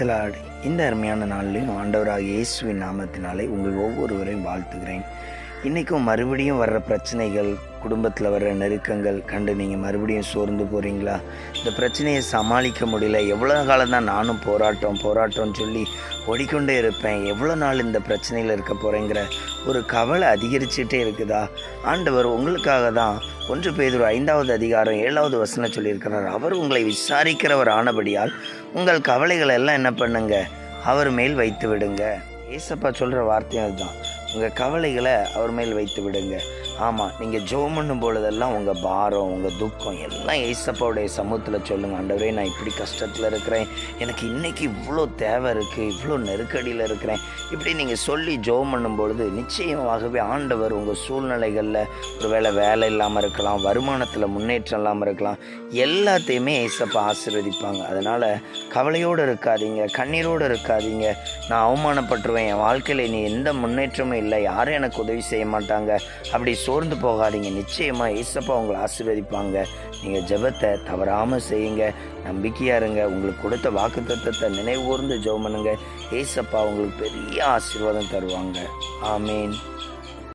Claude இந்த அருமையான நாளிலும் ஆண்டவராக இயேசுவின் நாமத்தினாலே உங்கள் ஒவ்வொருவரையும் வாழ்த்துகிறேன். இன்றைக்கும் மறுபடியும் வர்ற பிரச்சனைகள் குடும்பத்தில் வர்ற நெருக்கங்கள் கண்டு நீங்கள் மறுபடியும் சோர்ந்து போகிறீங்களா இந்த பிரச்சனையை சமாளிக்க முடியல. எவ்வளோ காலம் தான் நானும் போராட்டம் போராட்டம்னு சொல்லி ஓடிக்கொண்டே இருப்பேன். எவ்வளோ நாள் இந்த பிரச்சனையில் இருக்க போகிறேங்கிற ஒரு கவலை அதிகரிச்சுட்டே இருக்குதா? ஆண்டவர் உங்களுக்காக தான் ஒன்று பேதூர் ஐந்தாவது அதிகாரம் ஏழாவது வசனம் சொல்லியிருக்கிறார் அவர் உங்களை விசாரிக்கிறவர் ஆனபடியால் உங்கள் கவலைகளை எல்லாம் என்ன பண்ணுங்க? அவர் மேல் வைத்து விடுங்க ஏசப்பா சொல்கிற வார்த்தையும் அதுதான். உங்கள் கவலைகளை அவர் மேல் வைத்து விடுங்க. ஆமாம் நீங்கள் ஜோம் பண்ணும் பொழுதெல்லாம் உங்கள் பாரம் உங்கள் துக்கம் எல்லாம் ஏசப்பாவுடைய சமூகத்தில் சொல்லுங்கள் ஆண்டவரே நான் இப்படி கஷ்டத்தில் இருக்கிறேன். எனக்கு இன்னைக்கு இவ்வளோ தேவை இருக்குது இவ்வளோ நெருக்கடியில் இருக்கிறேன். இப்படி நீங்கள் சொல்லி ஜோம் பண்ணும் பொழுது நிச்சயமாகவே ஆண்டவர் உங்கள் சூழ்நிலைகளில் ஒருவேளை வேலை இல்லாமல் இருக்கலாம் வருமானத்தில் முன்னேற்றம் இல்லாமல் இருக்கலாம். எல்லாத்தையுமே ஏசப்பா ஆசீர்வதிப்பாங்க. அதனால் கவலையோடு இருக்காதீங்க கண்ணீரோடு இருக்காதீங்க. நான் அவமானப்பட்டுருவேன் என் வாழ்க்கையில் இனி எந்த முன்னேற்றமும் இல்லை. யாரும் எனக்கு உதவி செய்ய மாட்டாங்க. அப்படி சோர்ந்து போகாதீங்க. நிச்சயமாக ஏசப்பா உங்களை ஆசீர்வதிப்பாங்க. நீங்கள் ஜெபத்தை தவறாமல் செய்யுங்க. நம்பிக்கையாக இருங்க. உங்களுக்கு கொடுத்த வாக்கு தத்துவத்தை நினைவு கூர்ந்து ஜெபம் பண்ணுங்க. ஏசப்பா உங்களுக்கு பெரிய ஆசீர்வாதம் தருவாங்க. ஆமீன்.